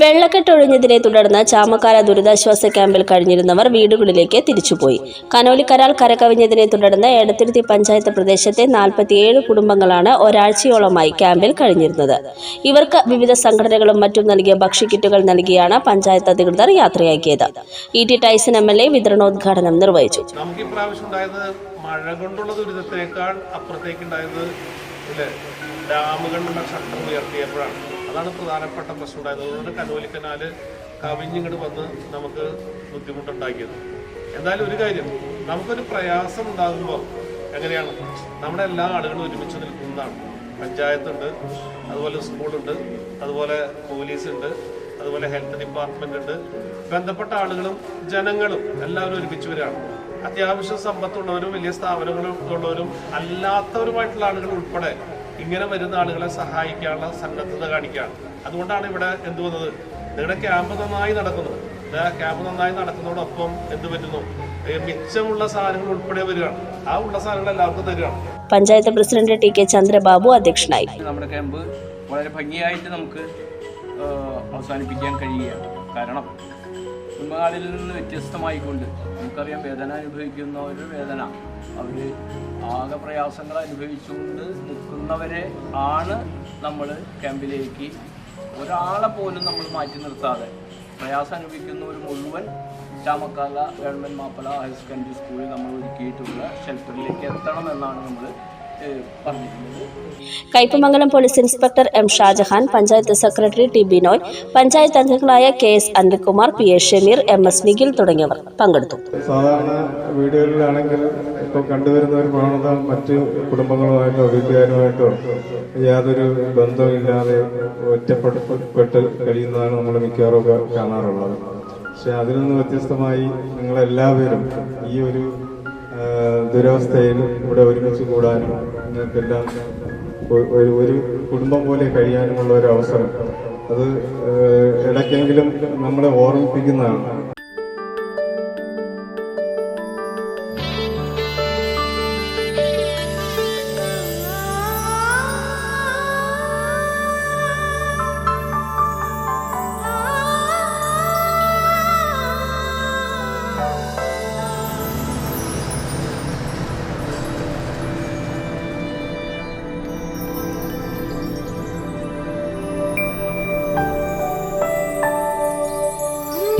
വെള്ളക്കെട്ടൊഴിഞ്ഞതിനെ തുടർന്ന് ചാമക്കാല ദുരിതാശ്വാസ ക്യാമ്പിൽ കഴിഞ്ഞിരുന്നവർ വീടുകളിലേക്ക് തിരിച്ചുപോയി. കനോലിക്കരാൽ കരകവിഞ്ഞതിനെ തുടർന്ന് എടത്തിരുത്തി പഞ്ചായത്ത് പ്രദേശത്തെ നാൽപ്പത്തിയേഴ് കുടുംബങ്ങളാണ് ഒരാഴ്ചയോളമായി ക്യാമ്പിൽ കഴിഞ്ഞിരുന്നത്. ഇവർക്ക് വിവിധ സംഘടനകളും മറ്റും നൽകിയ ഭക്ഷ്യക്കിറ്റുകൾ നൽകിയാണ് പഞ്ചായത്ത് അധികൃതർ യാത്രയാക്കിയത്. E T Tyson M L A വിതരണോദ്ഘാടനം നിർവഹിച്ചു. മഴ കൊണ്ടുള്ള ദുരിതത്തിനേക്കാൾ അപ്പുറത്തേക്ക് ഉണ്ടായത് ഇല്ലേ? ഡാമുകളുടെ ഷട്ടർ ഉയർത്തിയപ്പോഴാണ്. അതാണ് പ്രധാനപ്പെട്ട പ്രശ്നം ഉണ്ടായത്. അതുകൊണ്ട് കനോലി കനാല് കവിഞ്ഞിങ്ങോട്ട് വന്ന് നമുക്ക് ബുദ്ധിമുട്ടുണ്ടാക്കിയത്. എന്തായാലും ഒരു കാര്യം നമുക്കൊരു പ്രയാസം ഉണ്ടാകുമ്പോൾ എങ്ങനെയാണ്? നമ്മുടെ എല്ലാ ആളുകളും ഒരുമിച്ച് നിൽക്കുന്നതാണ്. പഞ്ചായത്തുണ്ട് അതുപോലെ സ്കൂളുണ്ട് അതുപോലെ പോലീസ് ഉണ്ട് അതുപോലെ ഹെൽത്ത് ഡിപ്പാർട്ട്മെന്റ് ഉണ്ട് ബന്ധപ്പെട്ട ആളുകളും ജനങ്ങളും എല്ലാവരും ഒരുമിച്ച് വരികയാണ്. അത്യാവശ്യം സമ്പത്തുള്ളവരും വലിയ സ്ഥാപനങ്ങളും ഉള്ളവരും അല്ലാത്തവരുമായിട്ടുള്ള ആളുകൾ ഉൾപ്പെടെ ഇങ്ങനെ വരുന്ന ആളുകളെ സഹായിക്കാനുള്ള സന്നദ്ധത കാണിക്കുകയാണ്. അതുകൊണ്ടാണ് ഇവിടെ എന്ത് വന്നത്? നിങ്ങളുടെ ക്യാമ്പ് നന്നായി നടക്കുന്നത് ക്യാമ്പ് നന്നായി നടക്കുന്നതോടൊപ്പം എന്ത് പറ്റുന്നു? മിച്ചമുള്ള സാധനങ്ങൾ ഉൾപ്പെടെ വരികയാണ്. ആ ഉള്ള സാധനങ്ങൾ എല്ലാവർക്കും തരികയാണ്. Panchayat president T K Chandrababu അധ്യക്ഷനായി. നമ്മുടെ ക്യാമ്പ് വളരെ ഭംഗിയായിട്ട് നമുക്ക് അവസാനിപ്പിക്കാൻ കഴിയുകയാണ്. കാരണം കുടുംബകാലിൽ നിന്ന് വ്യത്യസ്തമായിക്കൊണ്ട് നമുക്കറിയാം വേദന അനുഭവിക്കുന്നവരുടെ വേദന. അവർ ആകെ പ്രയാസങ്ങൾ അനുഭവിച്ചുകൊണ്ട് നിൽക്കുന്നവരെ ആണ് നമ്മൾ ക്യാമ്പിലേക്ക് ഒരാളെ പോലും നമ്മൾ മാറ്റി നിർത്താതെ. പ്രയാസം അനുഭവിക്കുന്നവർ മുഴുവൻ Chamakkala government Mappila higher secondary സ്കൂളിൽ നമ്മൾ ഒരുക്കിയിട്ടുള്ള ഷെൽട്ടറിലേക്ക് എത്തണമെന്നാണ് നമ്മൾ Kaipamangalam police inspector M Shajahan panchayat secretary T Binoy panchayat അംഗങ്ങളായ K S Anilkumar P A Shameer M S Nikhil തുടങ്ങിയവർ പങ്കെടുത്തു. സാധാരണ വീടുകളിലാണെങ്കിൽ ഇപ്പോൾ കണ്ടുവരുന്ന ഒരു പ്രവണത മറ്റ് കുടുംബങ്ങളുമായിട്ടോ വീട്ടുകാരുമായിട്ടോ യാതൊരു ബന്ധമില്ലാതെ ഒറ്റപ്പെട്ട് കഴിയുന്നതാണ് നമ്മൾ മിക്കവാറും കാണാറുള്ളത്. പക്ഷെ അതിൽ നിന്ന് വ്യത്യസ്തമായി നിങ്ങളെല്ലാവരും ഈ ഒരു ദുരവസ്ഥയിൽ ഇവിടെ ഒരുമിച്ച് കൂടാനും നിങ്ങൾക്കെല്ലാം ഒരു ഒരു കുടുംബം പോലെ കഴിയാനുമുള്ള ഒരു അവസരം. അത് ഇടയ്ക്കെങ്കിലും നമ്മളെ ഓർമ്മിപ്പിക്കുന്നതാണ്.